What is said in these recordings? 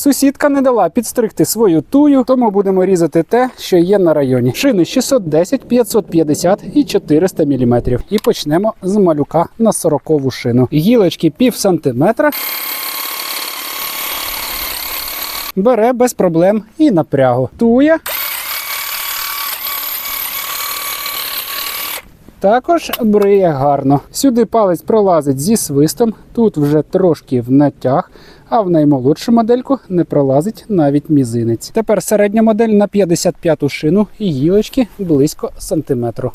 Сусідка не дала підстригти свою тую, тому будемо різати те, що є на районі. Шини 610, 550 і 400 мм. І почнемо з малюка на 40 шину. Гілочки пів сантиметра. Бере без проблем і напрягу. Туя. Також бриє гарно. Сюди палець пролазить зі свистом, тут вже трошки в натяг, а в наймолодшу модельку не пролазить навіть мізинець. Тепер середня модель на 55-ту шину і гілочки близько сантиметру.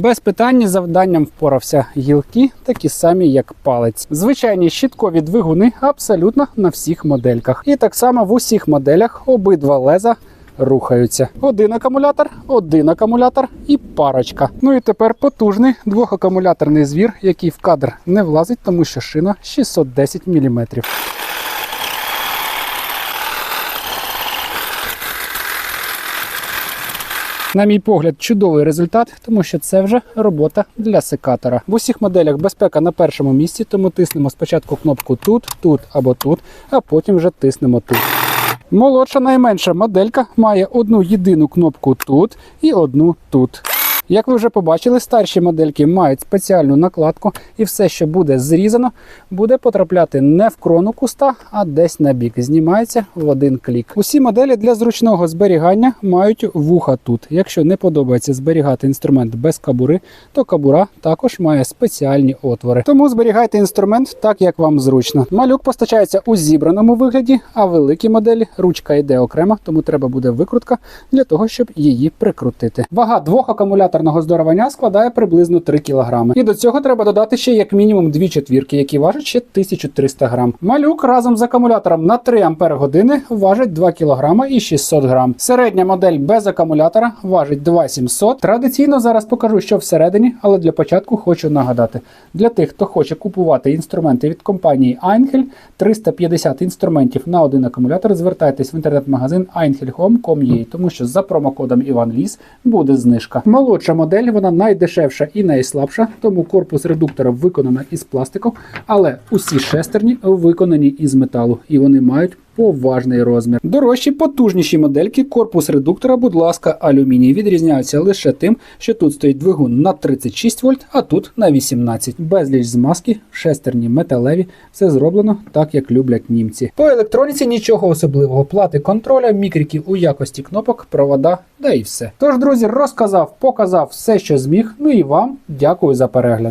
Без питань завданням впорався гілки, такі самі, як палець. Звичайні щіткові двигуни абсолютно на всіх модельках. І так само в усіх моделях обидва леза рухаються. Один акумулятор, один акумулятор і парочка. Ну і тепер потужний двохакумуляторний звір, який в кадр не влазить, тому що шина 610 мм. На мій погляд, чудовий результат, тому що це вже робота для секатора. В усіх моделях безпека на першому місці, тому тиснемо спочатку кнопку тут, тут або тут, а потім вже тиснемо тут. Молодша найменша моделька має одну єдину кнопку тут і одну тут. Як ви вже побачили, старші модельки мають спеціальну накладку, і все, що буде зрізано, буде потрапляти не в крону куста, а десь на бік. Знімається в один клік. Усі моделі для зручного зберігання мають вуха тут. Якщо не подобається зберігати інструмент без кабури, то кабура також має спеціальні отвори. Тому зберігайте інструмент так, як вам зручно. Малюк постачається у зібраному вигляді, а великі моделі ручка йде окремо, тому треба буде викрутка для того, щоб її прикрутити. Вага двох акумуляторного здоровання складає приблизно 3 кг. І до цього треба додати ще як мінімум дві четвірки, які важать ще 1300 грам. Малюк разом з акумулятором на 3 ампер години важить 2 кг і 600 грам. Середня модель без акумулятора важить 2700. Традиційно зараз покажу, що всередині, але для початку хочу нагадати: для тих, хто хоче купувати інструменти від компанії Einhell, 350 інструментів на один акумулятор. Звертайтесь в інтернет-магазин einhelhome.com.ua, тому що за промокодом Іван Ліс буде знижка. Молодша модель, вона найдешевша і найслабша, тому корпус редуктора виконана із пластику, але усі шестерні виконані із металу, і вони мають поважний розмір. Дорожчі, потужніші модельки, корпус редуктора, будь ласка, алюміній відрізняються лише тим, що тут стоїть двигун на 36 вольт, а тут на 18. Безліч змазки, шестерні металеві, все зроблено так, як люблять німці. По електроніці нічого особливого. Плати контроля, мікрики у якості кнопок, провода, да і все. Тож, друзі, розказав, показав все, що зміг. Ну і вам дякую за перегляд.